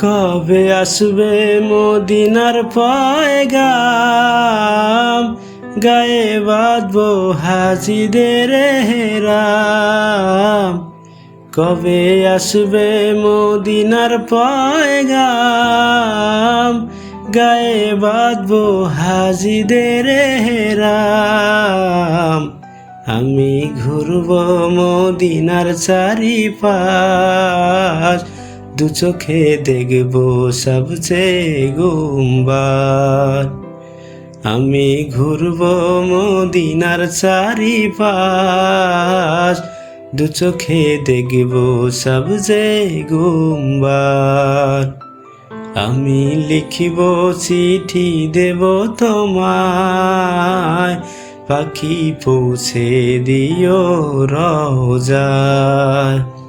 কবে আসবে মদিনার পয়গাম? গায়ে বাঁধবো হাজিদের হেরাম। কবে আসবে মদিনার পয়গাম? গায়ে বাঁধবো হাজিদের হেরাম। আমি ঘুরব মদিনার চারিপাশ। দু চোখে দেখব সবচেয়ে গুম্বার। আমি ঘুরব মদিনার চারিপাশ, দু চোখে দেখব সবচেয়ে গুম্বার। আমি লিখিব চিঠি দেব তোমায়, পাখি পৌঁছে দিও রোজায়।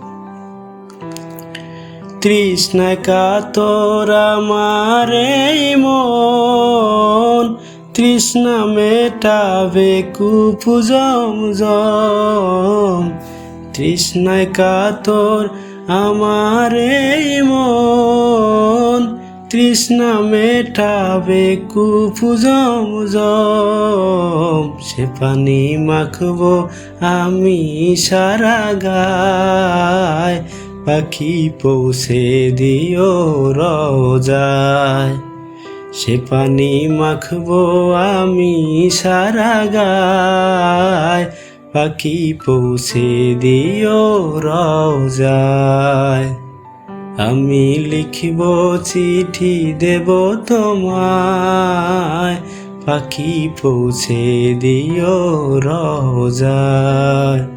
তৃষ্ণা কাতর এই মন। তৃষ্ণা মেটাবে কুপুজম জম। তৃষ্ণায় কাতর আমার এই মন। তৃষ্ণা মেটাবে কুপুজম জম। সে পানি মাখবো আমি সারা গায়। পাখি পৌঁছে দিও রোজায়। সে পানি মাখবো আমি সারা গায়। পাখি পৌঁছে দিও রোজায়। আমি লিখিব চিঠি দেব তোমায়। পাখি পৌঁছে দিও রোজায়।